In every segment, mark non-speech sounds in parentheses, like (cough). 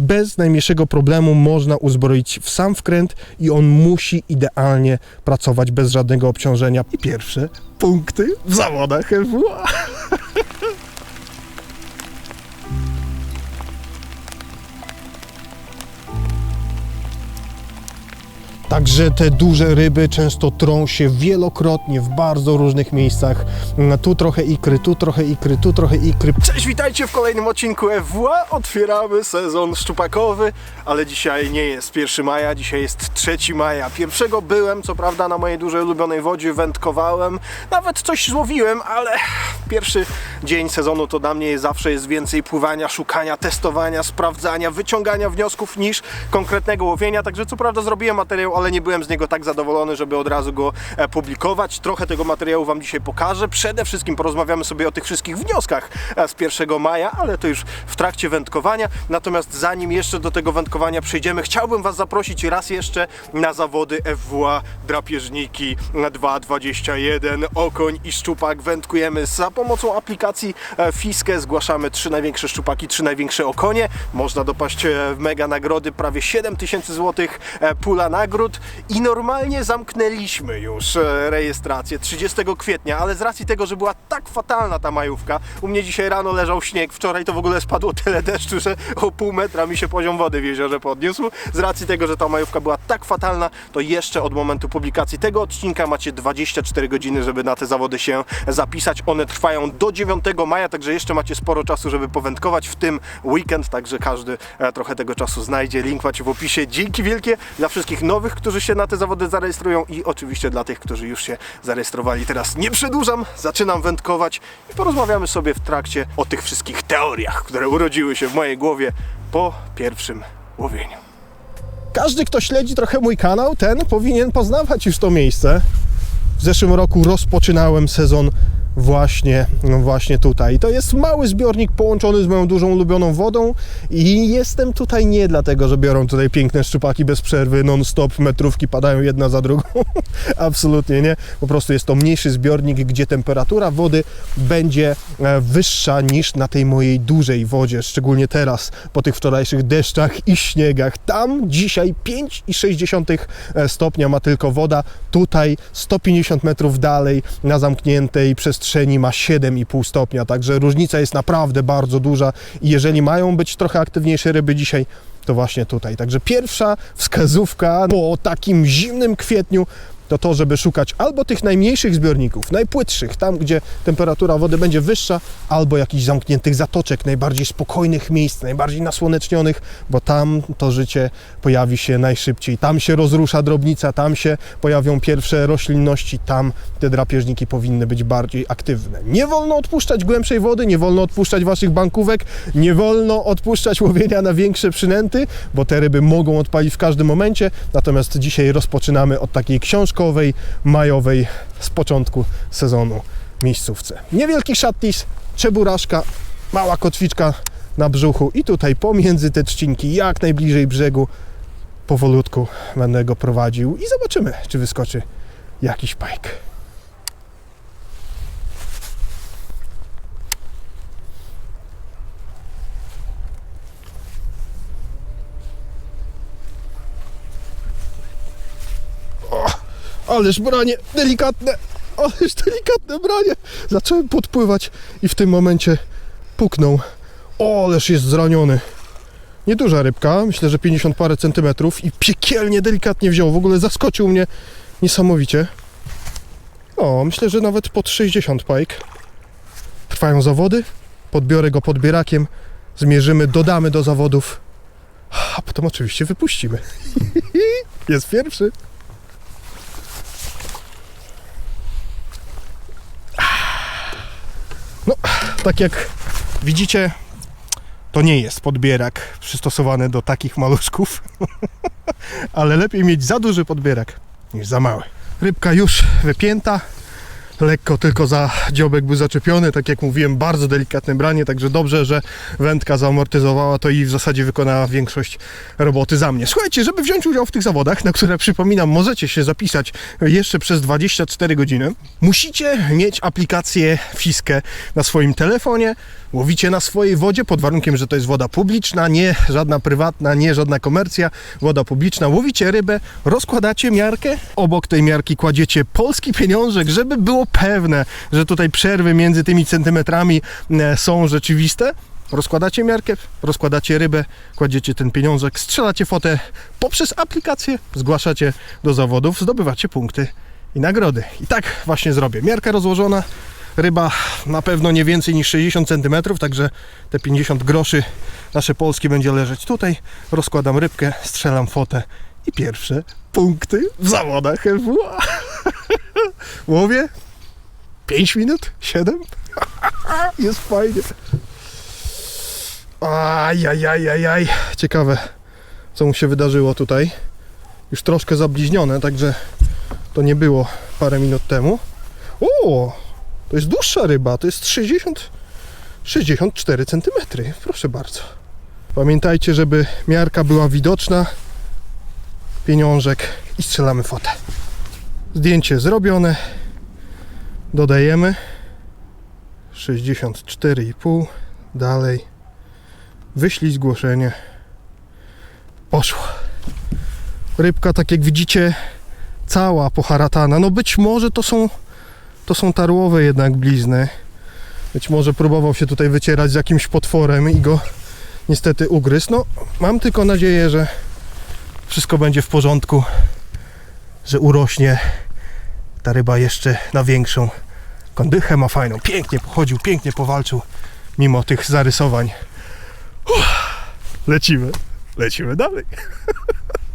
bez najmniejszego problemu można uzbroić w sam wkręt i on musi idealnie pracować bez żadnego obciążenia. I pierwsze punkty w zawodach FWA. (laughs) Także te duże ryby często trą się wielokrotnie w bardzo różnych miejscach. Mm, Tu trochę ikry, tu trochę ikry, tu trochę ikry. Cześć, witajcie w kolejnym odcinku FWA. Otwieramy sezon szczupakowy, ale dzisiaj nie jest 1 maja, dzisiaj jest 3 maja. Pierwszego byłem, co prawda, na mojej dużej ulubionej wodzie, wędkowałem, nawet coś złowiłem, ale pierwszy dzień sezonu to dla mnie zawsze jest więcej pływania, szukania, testowania, sprawdzania, wyciągania wniosków niż konkretnego łowienia. Także co prawda zrobiłem materiał, ale nie byłem z niego tak zadowolony, żeby od razu go e, publikować. Trochę tego materiału Wam dzisiaj pokażę. Przede wszystkim porozmawiamy sobie o tych wszystkich wnioskach e, z 1 maja, ale to już w trakcie wędkowania. Natomiast zanim jeszcze do tego wędkowania przejdziemy, chciałbym Was zaprosić raz jeszcze na zawody FWA Drapieżniki 2.21 Okoń i Szczupak. Wędkujemy za pomocą aplikacji e, Fiskę. Zgłaszamy trzy największe szczupaki, trzy największe okonie. Można dopaść mega nagrody, prawie 7000 zł pula nagród i normalnie zamknęliśmy już e, rejestrację 30 kwietnia, ale z racji tego, że była tak fatalna ta majówka, u mnie dzisiaj rano leżał śnieg, wczoraj to w ogóle spadło (laughs) tyle deszczu, że o pół metra mi się poziom wody w jeziorze podniósł. Z racji tego, że ta majówka była tak fatalna, to jeszcze od momentu publikacji tego odcinka macie 24 godziny, żeby na te zawody się zapisać. One trwają do 9 maja, także jeszcze macie sporo czasu, żeby powędkować w tym weekend, także każdy e, trochę tego czasu znajdzie. Link macie w opisie. Dzięki wielkie dla wszystkich nowych, którzy się na te zawody zarejestrują i oczywiście dla tych, którzy już się zarejestrowali. Teraz nie przedłużam, zaczynam wędkować i porozmawiamy sobie w trakcie o tych wszystkich teoriach, które urodziły się w mojej głowie po pierwszym łowieniu. Każdy, kto śledzi trochę mój kanał, ten powinien poznawać już to miejsce. W zeszłym roku rozpoczynałem sezon właśnie, no właśnie tutaj. To jest mały zbiornik połączony z moją dużą ulubioną wodą i jestem tutaj nie dlatego, że biorą tutaj piękne szczupaki bez przerwy, non-stop, metrówki padają jedna za drugą. (laughs) Absolutnie nie. Po prostu jest to mniejszy zbiornik, gdzie temperatura wody będzie e, wyższa niż na tej mojej dużej wodzie, szczególnie teraz po tych wczorajszych deszczach i śniegach. Tam dzisiaj 5,6 stopnia ma tylko woda, tutaj 150 metrów dalej na zamkniętej przestrzeni ma 7,5 stopnia, także różnica jest naprawdę bardzo duża i jeżeli mają być trochę aktywniejsze ryby dzisiaj, to właśnie tutaj. Także pierwsza wskazówka po takim zimnym kwietniu to to, żeby szukać albo tych najmniejszych zbiorników, najpłytszych, tam gdzie temperatura wody będzie wyższa, albo jakichś zamkniętych zatoczek, najbardziej spokojnych miejsc, najbardziej nasłonecznionych, bo tam to życie pojawi się najszybciej. Tam się rozrusza drobnica, tam się pojawią pierwsze roślinności, tam te drapieżniki powinny być bardziej aktywne. Nie wolno odpuszczać głębszej wody, nie wolno odpuszczać waszych bankówek, nie wolno odpuszczać łowienia na większe przynęty, bo te ryby mogą odpalić w każdym momencie. Natomiast dzisiaj rozpoczynamy od takiej książkowej, majowej z początku sezonu miejscówce. Niewielki szattis, czeburaszka, mała kotwiczka na brzuchu i tutaj pomiędzy te trzcinki, jak najbliżej brzegu, powolutku będę go prowadził i zobaczymy, czy wyskoczy jakiś pajk. Ależ branie delikatne, ależ delikatne branie. Zacząłem podpływać i w tym momencie puknął. O, ależ jest zraniony. Nieduża rybka, myślę, że 50 parę centymetrów i piekielnie delikatnie wziął. W ogóle zaskoczył mnie niesamowicie. O, myślę, że nawet pod 60 pajk. Trwają zawody, podbiorę go podbierakiem, zmierzymy, dodamy do zawodów, a potem oczywiście wypuścimy. (laughs) Jest pierwszy. No, tak jak widzicie, to nie jest podbierak przystosowany do takich maluszków, (laughs) ale lepiej mieć za duży podbierak niż za mały. Rybka już wypięta, lekko tylko za dziobek był zaczepiony, tak jak mówiłem, bardzo delikatne branie, także dobrze, że wędka zaamortyzowała to i w zasadzie wykonała większość roboty za mnie. Słuchajcie, żeby wziąć udział w tych zawodach, na które przypominam, możecie się zapisać jeszcze przez 24 godziny, musicie mieć aplikację Fiskę na swoim telefonie, łowicie na swojej wodzie pod warunkiem, że to jest woda publiczna, nie żadna prywatna, nie żadna komercja, woda publiczna, łowicie rybę, rozkładacie miarkę, obok tej miarki kładziecie polski pieniążek, żeby było pewne, że tutaj przerwy między tymi centymetrami e, są rzeczywiste. Rozkładacie miarkę, rozkładacie rybę, kładziecie ten pieniążek, strzelacie fotę poprzez aplikację, zgłaszacie do zawodów, zdobywacie punkty i nagrody. I tak właśnie zrobię. Miarka rozłożona, ryba na pewno nie więcej niż 60 cm, także te 50 groszy nasze polskie będzie leżeć tutaj. Rozkładam rybkę, strzelam fotę i pierwsze punkty w zawodach FWA. Łowię (laughs) 5 minut, 7. (laughs) Jest fajnie. Ajajajajaj. Ciekawe, co mu się wydarzyło tutaj. Już troszkę zabliźnione, także to nie było parę minut temu. O, to jest dłuższa ryba, to jest 60, 64 cm. Proszę bardzo. Pamiętajcie, żeby miarka była widoczna. Pieniążek i strzelamy fotę. Zdjęcie zrobione. Dodajemy 64,5. Dalej. Wyślij zgłoszenie. Poszło. Rybka, tak jak widzicie, cała poharatana. No być może to są to są tarłowe jednak blizny. Być może próbował się tutaj wycierać z jakimś potworem i go niestety ugryzł. No, mam tylko nadzieję, że wszystko będzie w porządku, że urośnie ta ryba jeszcze na większą. Kondychę ma fajną, pięknie pochodził, pięknie powalczył, mimo tych zarysowań. Uff, lecimy, lecimy dalej.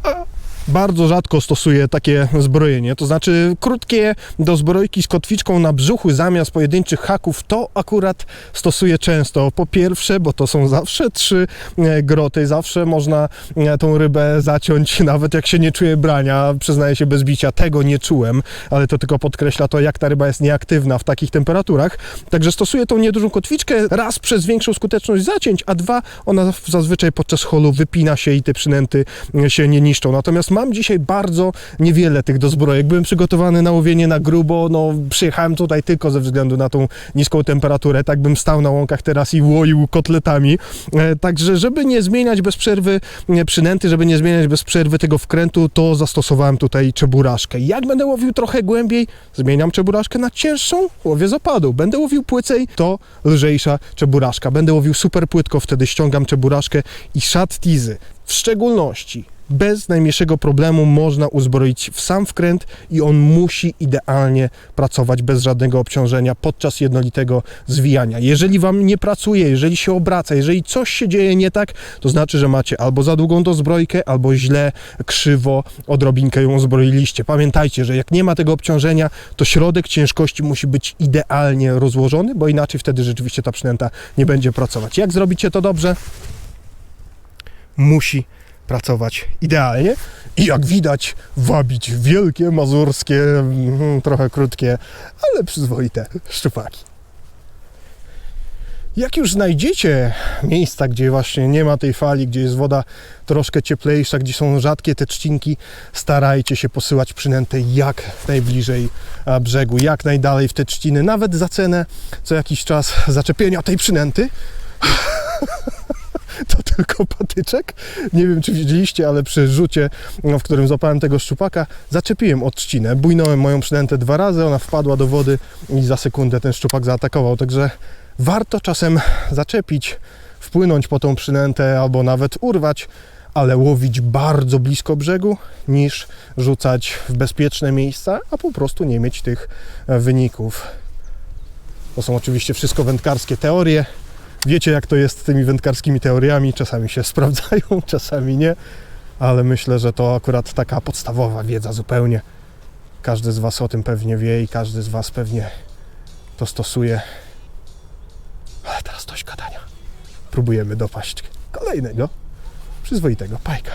(laughs) Bardzo rzadko stosuję takie zbrojenie, to znaczy krótkie do zbrojki z kotwiczką na brzuchu zamiast pojedynczych haków, to akurat stosuję często. Po pierwsze, bo to są zawsze trzy e, groty, zawsze można e, tą rybę zaciąć, (laughs) nawet jak się nie czuje brania, przyznaję się bez bicia, tego nie czułem, ale to tylko podkreśla to, jak ta ryba jest nieaktywna w takich temperaturach. Także stosuję tą niedużą kotwiczkę, raz przez większą skuteczność zacięć, a dwa, ona zazwyczaj podczas holu wypina się i te przynęty e, się nie niszczą. Natomiast mam dzisiaj bardzo niewiele tych dozbrojek. Byłem przygotowany na łowienie na grubo, no przyjechałem tutaj tylko ze względu na tą niską temperaturę, tak bym stał na łąkach teraz i łoił kotletami. E, Także, żeby nie zmieniać bez przerwy e, przynęty, żeby nie zmieniać bez przerwy tego wkrętu, to zastosowałem tutaj czeburaszkę. Jak będę łowił trochę głębiej, zmieniam czeburaszkę na cięższą, łowię z opadu. Będę łowił płycej, to lżejsza czeburaszka. Będę łowił super płytko, wtedy ściągam czeburaszkę i shad teasy. W szczególności bez najmniejszego problemu można uzbroić w sam wkręt i on musi idealnie pracować bez żadnego obciążenia podczas jednolitego zwijania. Jeżeli Wam nie pracuje, jeżeli się obraca, jeżeli coś się dzieje nie tak, to znaczy, że macie albo za długą dozbrojkę, albo źle, krzywo, odrobinkę ją zbroiliście. Pamiętajcie, że jak nie ma tego obciążenia, to środek ciężkości musi być idealnie rozłożony, bo inaczej wtedy rzeczywiście ta przynęta nie będzie pracować. Jak zrobicie to dobrze? Musi pracować idealnie i jak widać wabić wielkie, mazurskie, mm, trochę krótkie, ale przyzwoite szczupaki. Jak już znajdziecie miejsca, gdzie właśnie nie ma tej fali, gdzie jest woda troszkę cieplejsza, gdzie są rzadkie te trzcinki, starajcie się posyłać przynętę jak najbliżej a, brzegu, jak najdalej w te trzciny, nawet za cenę co jakiś czas zaczepienia tej przynęty. (laughs) to tylko patyczek. Nie wiem, czy widzieliście, ale przy rzucie, no, w którym złapałem tego szczupaka, zaczepiłem od trzcinę. Bujnąłem moją przynętę dwa razy, ona wpadła do wody i za sekundę ten szczupak zaatakował. Także warto czasem zaczepić, wpłynąć po tą przynętę albo nawet urwać, ale łowić bardzo blisko brzegu, niż rzucać w bezpieczne miejsca, a po prostu nie mieć tych e, wyników. To są oczywiście wszystko wędkarskie teorie. Wiecie, jak to jest z tymi wędkarskimi teoriami. Czasami się (laughs) sprawdzają, czasami nie, ale myślę, że to akurat taka podstawowa wiedza zupełnie. Każdy z Was o tym pewnie wie i każdy z Was pewnie to stosuje. Ale teraz dość gadania. Próbujemy dopaść kolejnego przyzwoitego pajka.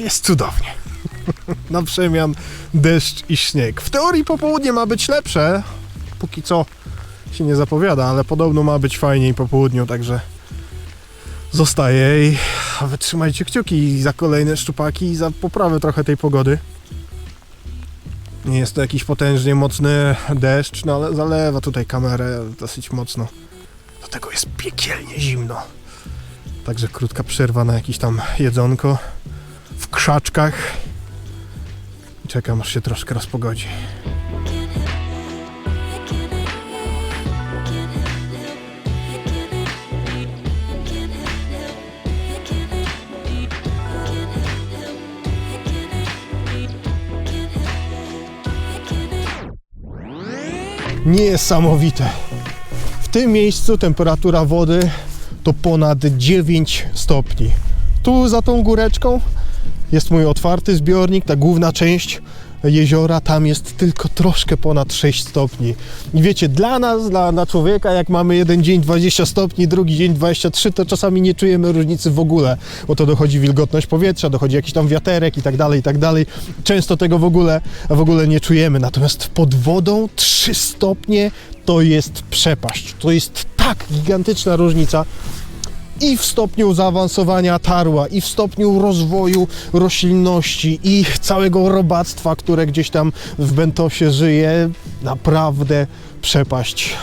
Jest cudownie. (laughs) Na przemian deszcz i śnieg. W teorii popołudnie ma być lepsze. Póki co się nie zapowiada, ale podobno ma być fajniej po południu, także zostaje i wytrzymajcie kciuki za kolejne szczupaki i za poprawę trochę tej pogody. Nie jest to jakiś potężnie mocny deszcz, no ale zalewa tutaj kamerę dosyć mocno. Do tego jest piekielnie zimno. Także krótka przerwa na jakieś tam jedzonko w krzaczkach. Czekam aż się troszkę rozpogodzi. Niesamowite. W tym miejscu temperatura wody to ponad 9 stopni. Tu za tą góreczką jest mój otwarty zbiornik, ta główna część jeziora, tam jest tylko troszkę ponad 6 stopni. I wiecie, dla nas, dla, dla człowieka, jak mamy jeden dzień 20 stopni, drugi dzień 23, to czasami nie czujemy różnicy w ogóle, bo to dochodzi wilgotność powietrza, dochodzi jakiś tam wiaterek i tak dalej, i tak dalej. Często tego w ogóle, w ogóle nie czujemy. Natomiast pod wodą 3 stopnie to jest przepaść. To jest tak gigantyczna różnica i w stopniu zaawansowania tarła, i w stopniu rozwoju roślinności, i całego robactwa, które gdzieś tam w Bentosie żyje. Naprawdę przepaść.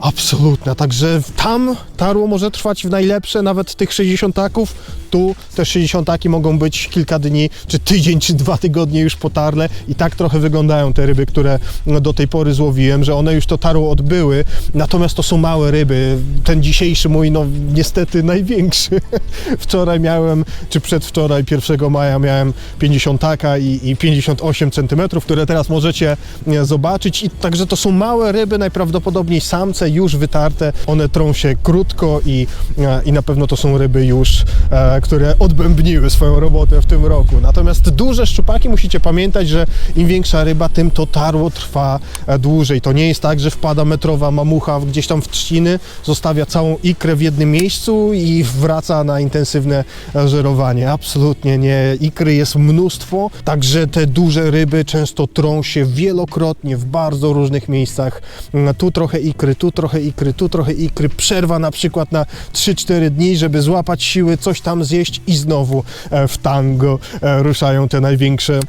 Absolutna. Także tam tarło może trwać w najlepsze nawet tych 60 taków. Tu te 60 taki mogą być kilka dni, czy tydzień, czy dwa tygodnie już potarle i tak trochę wyglądają te ryby, które no, do tej pory złowiłem, że one już to tarło odbyły, natomiast to są małe ryby. Ten dzisiejszy mój, no niestety największy. (laughs) Wczoraj miałem, czy przedwczoraj, 1 maja miałem 50 taka i, i 58 cm, które teraz możecie e, zobaczyć. I także to są małe ryby, najprawdopodobniej samce już wytarte. One trą się krótko i, e, i na pewno to są ryby już, e, które odbębniły swoją robotę w tym roku. Natomiast duże szczupaki musicie pamiętać, że im większa ryba, tym to tarło trwa e, dłużej. To nie jest tak, że wpada metrowa mamucha gdzieś tam w trzciny, zostawia całą ikrę w jednym miejscu i wraca na intensywne e, żerowanie. Absolutnie nie. Ikry jest mnóstwo, także te duże ryby często trą się wielokrotnie w bardzo różnych miejscach. Mm, Tu trochę ikry, tu trochę ikry, tu trochę ikry. Przerwa na przykład na 3-4 dni, żeby złapać siły, coś tam zjeść i znowu e, w tango e, ruszają te największe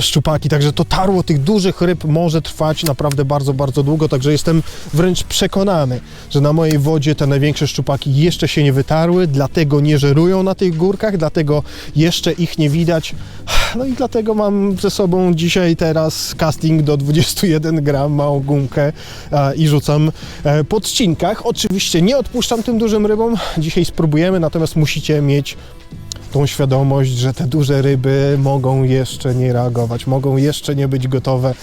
szczupaki, także to tarło tych dużych ryb może trwać naprawdę bardzo, bardzo długo, także jestem wręcz przekonany, że na mojej wodzie te największe szczupaki jeszcze się nie wytarły, dlatego nie żerują na tych górkach, dlatego jeszcze ich nie widać. No i dlatego mam ze sobą dzisiaj teraz casting do 21 gram, małą gumkę e, i rzucam e, po odcinkach. Oczywiście nie odpuszczam tym dużym rybom, dzisiaj spróbujemy, natomiast musicie mieć tą świadomość, że te duże ryby mogą jeszcze nie reagować, mogą jeszcze nie być gotowe.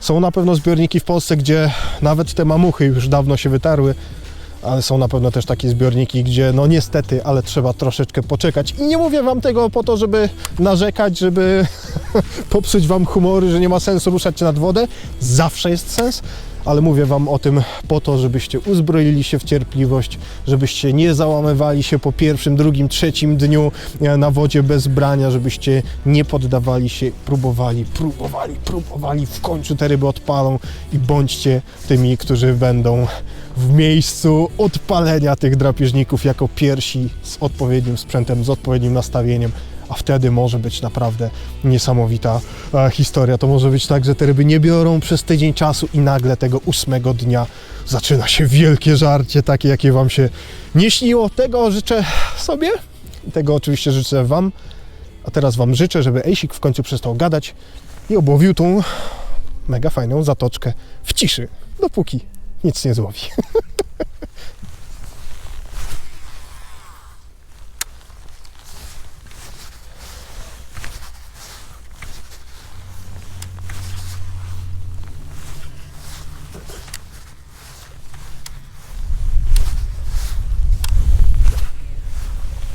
Są na pewno zbiorniki w Polsce, gdzie nawet te mamuchy już dawno się wytarły, ale są na pewno też takie zbiorniki, gdzie no niestety, ale trzeba troszeczkę poczekać. I nie mówię wam tego po to, żeby narzekać, żeby (laughs) popsuć wam humory, że nie ma sensu ruszać się nad wodę. Zawsze jest sens, ale mówię Wam o tym po to, żebyście uzbroili się w cierpliwość, żebyście nie załamywali się po pierwszym, drugim, trzecim dniu e, na wodzie bez brania, żebyście nie poddawali się, próbowali, próbowali, próbowali, w końcu te ryby odpalą i bądźcie tymi, którzy będą w miejscu odpalenia tych drapieżników jako pierwsi z odpowiednim sprzętem, z odpowiednim nastawieniem a wtedy może być naprawdę niesamowita e, historia. To może być tak, że te ryby nie biorą przez tydzień czasu i nagle tego ósmego dnia zaczyna się wielkie żarcie, takie jakie Wam się nie śniło. Tego życzę sobie i tego oczywiście życzę Wam. A teraz Wam życzę, żeby Ejsik w końcu przestał gadać i obłowił tą mega fajną zatoczkę w ciszy, dopóki nic nie złowi. (laughs)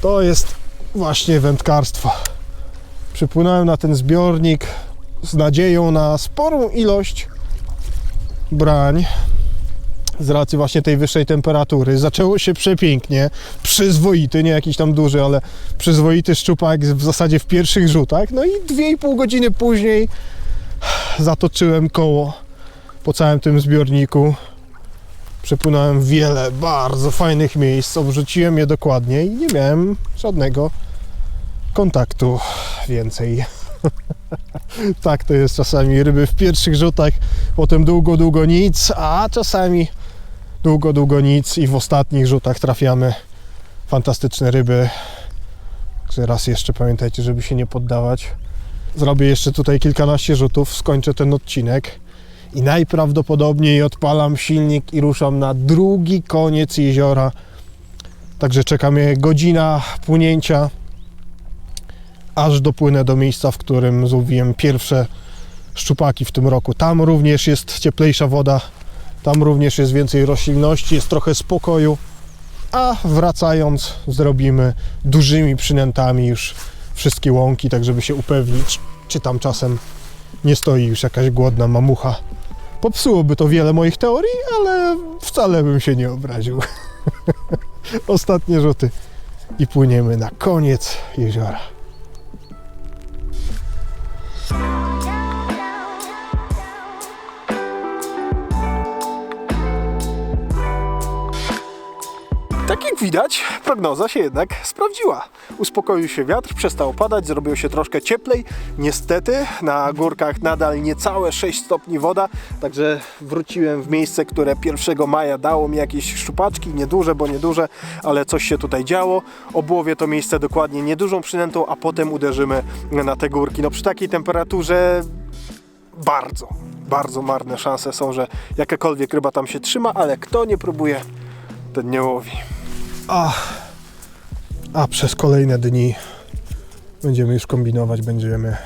To jest właśnie wędkarstwo. Przypłynąłem na ten zbiornik z nadzieją na sporą ilość brań. z racji właśnie tej wyższej temperatury. Zaczęło się przepięknie, przyzwoity, nie jakiś tam duży, ale przyzwoity szczupak w zasadzie w pierwszych rzutach. No i 2,5 godziny później zatoczyłem koło po całym tym zbiorniku. Przepłynąłem wiele bardzo fajnych miejsc, obrzuciłem je dokładnie i nie miałem żadnego kontaktu więcej. (laughs) tak to jest czasami. Ryby w pierwszych rzutach, potem długo, długo nic, a czasami długo, długo nic i w ostatnich rzutach trafiamy fantastyczne ryby. Także raz jeszcze pamiętajcie, żeby się nie poddawać. Zrobię jeszcze tutaj kilkanaście rzutów, skończę ten odcinek i najprawdopodobniej odpalam silnik i ruszam na drugi koniec jeziora. Także czeka mnie godzina płynięcia, aż dopłynę do miejsca, w którym złowiłem pierwsze szczupaki w tym roku. Tam również jest cieplejsza woda, tam również jest więcej roślinności, jest trochę spokoju, a wracając zrobimy dużymi przynętami już wszystkie łąki, tak żeby się upewnić, czy tam czasem nie stoi już jakaś głodna mamucha. Popsułoby to wiele moich teorii, ale wcale bym się nie obraził. (laughs) Ostatnie rzuty i płyniemy na koniec jeziora. Tak jak widać, prognoza się jednak sprawdziła. Uspokoił się wiatr, przestało padać, zrobiło się troszkę cieplej. Niestety na górkach nadal niecałe 6 stopni woda, także wróciłem w miejsce, które 1 maja dało mi jakieś szczupaczki, nieduże, bo nieduże, ale coś się tutaj działo. Obłowię to miejsce dokładnie niedużą przynętą, a potem uderzymy na te górki. No przy takiej temperaturze bardzo, bardzo marne szanse są, że jakakolwiek ryba tam się trzyma, ale kto nie próbuje, ten nie łowi. A, a przez kolejne dni będziemy już kombinować, będziemy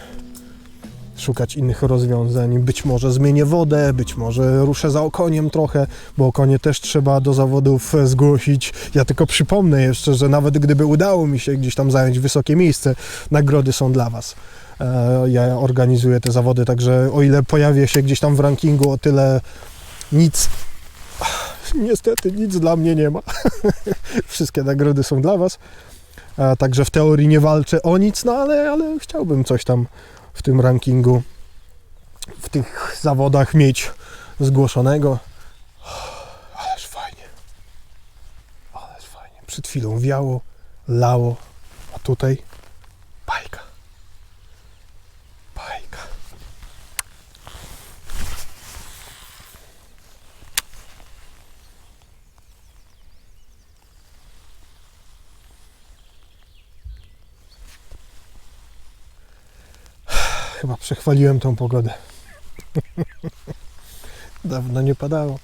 szukać innych rozwiązań. Być może zmienię wodę, być może ruszę za okoniem trochę, bo okonie też trzeba do zawodów zgłosić. Ja tylko przypomnę jeszcze, że nawet gdyby udało mi się gdzieś tam zająć wysokie miejsce, nagrody są dla Was. E, Ja organizuję te zawody, także o ile pojawię się gdzieś tam w rankingu, o tyle nic (laughs) niestety nic dla mnie nie ma. (laughs) Wszystkie nagrody są dla Was. Także w teorii nie walczę o nic, no ale, ale chciałbym coś tam w tym rankingu, w tych zawodach mieć zgłoszonego. (sighs) Ależ fajnie. Ależ fajnie. Przed chwilą wiało, lało, a tutaj. Bajka. Chyba przechwaliłem tą pogodę. (laughs) Dawno nie padało.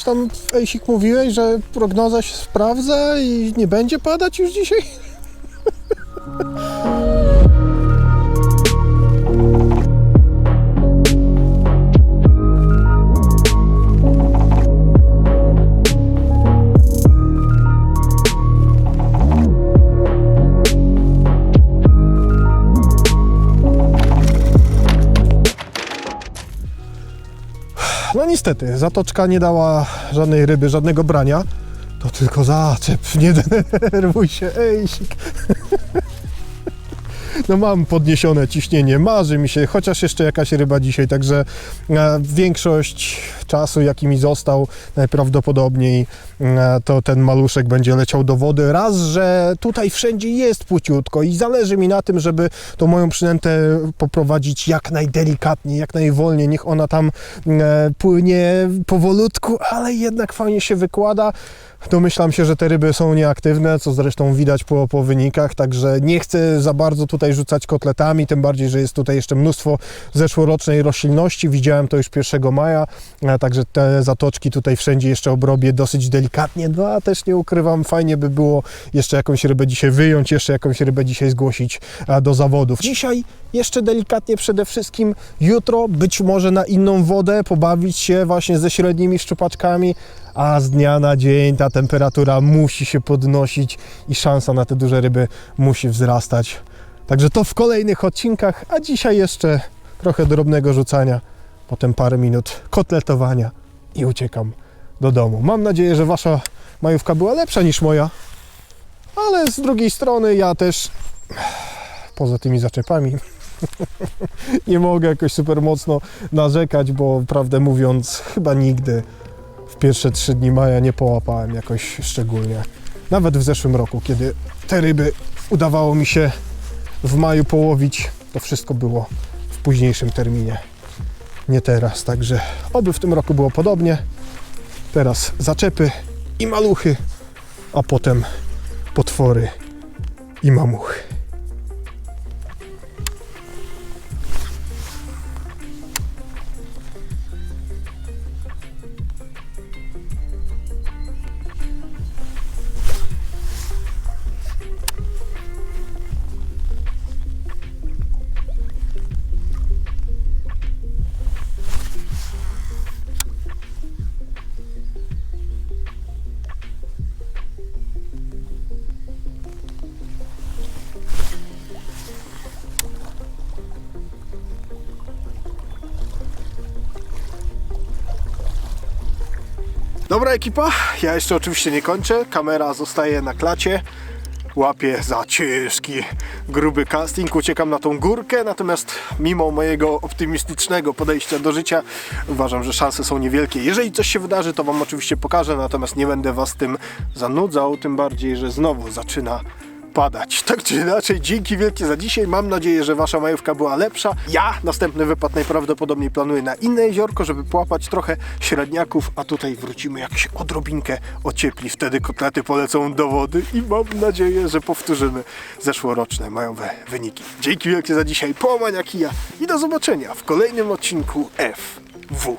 Coś tam, Ejsik, mówiłeś, że prognoza się sprawdza i nie będzie padać już dzisiaj? No niestety, zatoczka nie dała żadnej ryby, żadnego brania. To tylko zaczep, nie (laughs) denerwuj się, ejsik. No mam podniesione ciśnienie, marzy mi się, chociaż jeszcze jakaś ryba dzisiaj, także e, większość czasu, jaki mi został, najprawdopodobniej e, to ten maluszek będzie leciał do wody. Raz, że tutaj wszędzie jest płciutko i zależy mi na tym, żeby tą moją przynętę poprowadzić jak najdelikatniej, jak najwolniej. Niech ona tam e, płynie powolutku, ale jednak fajnie się wykłada. Domyślam się, że te ryby są nieaktywne, co zresztą widać po, po wynikach, także nie chcę za bardzo tutaj rzucać kotletami, tym bardziej, że jest tutaj jeszcze mnóstwo zeszłorocznej roślinności. Widziałem to już 1 maja, także te zatoczki tutaj wszędzie jeszcze obrobię dosyć delikatnie, no a też nie ukrywam, fajnie by było jeszcze jakąś rybę dzisiaj wyjąć, jeszcze jakąś rybę dzisiaj zgłosić do zawodów. Dzisiaj jeszcze delikatnie przede wszystkim, jutro być może na inną wodę, pobawić się właśnie ze średnimi szczupaczkami, a z dnia na dzień ta temperatura musi się podnosić i szansa na te duże ryby musi wzrastać. Także to w kolejnych odcinkach, a dzisiaj jeszcze trochę drobnego rzucania, potem parę minut kotletowania i uciekam do domu. Mam nadzieję, że wasza majówka była lepsza niż moja, ale z drugiej strony ja też poza tymi zaczepami (laughs) nie mogę jakoś super mocno narzekać, bo prawdę mówiąc chyba nigdy w pierwsze trzy dni maja nie połapałem jakoś szczególnie. Nawet w zeszłym roku, kiedy te ryby udawało mi się w maju połowić, to wszystko było w późniejszym terminie. Nie teraz, także oby w tym roku było podobnie. Teraz zaczepy i maluchy, a potem potwory i mamuchy. Dobra ekipa, ja jeszcze oczywiście nie kończę. Kamera zostaje na klacie. Łapię za ciężki, gruby casting, uciekam na tą górkę, natomiast mimo mojego optymistycznego podejścia do życia uważam, że szanse są niewielkie. Jeżeli coś się wydarzy, to Wam oczywiście pokażę, natomiast nie będę Was tym zanudzał, tym bardziej, że znowu zaczyna padać. (laughs) Tak czy inaczej, dzięki wielkie za dzisiaj. Mam nadzieję, że Wasza majówka była lepsza. Ja następny wypad najprawdopodobniej planuję na inne jeziorko, żeby połapać trochę średniaków, a tutaj wrócimy jak się odrobinkę ociepli. Wtedy kotlety polecą do wody i mam nadzieję, że powtórzymy zeszłoroczne majowe wyniki. Dzięki wielkie za dzisiaj, połamania kija i do zobaczenia w kolejnym odcinku FW.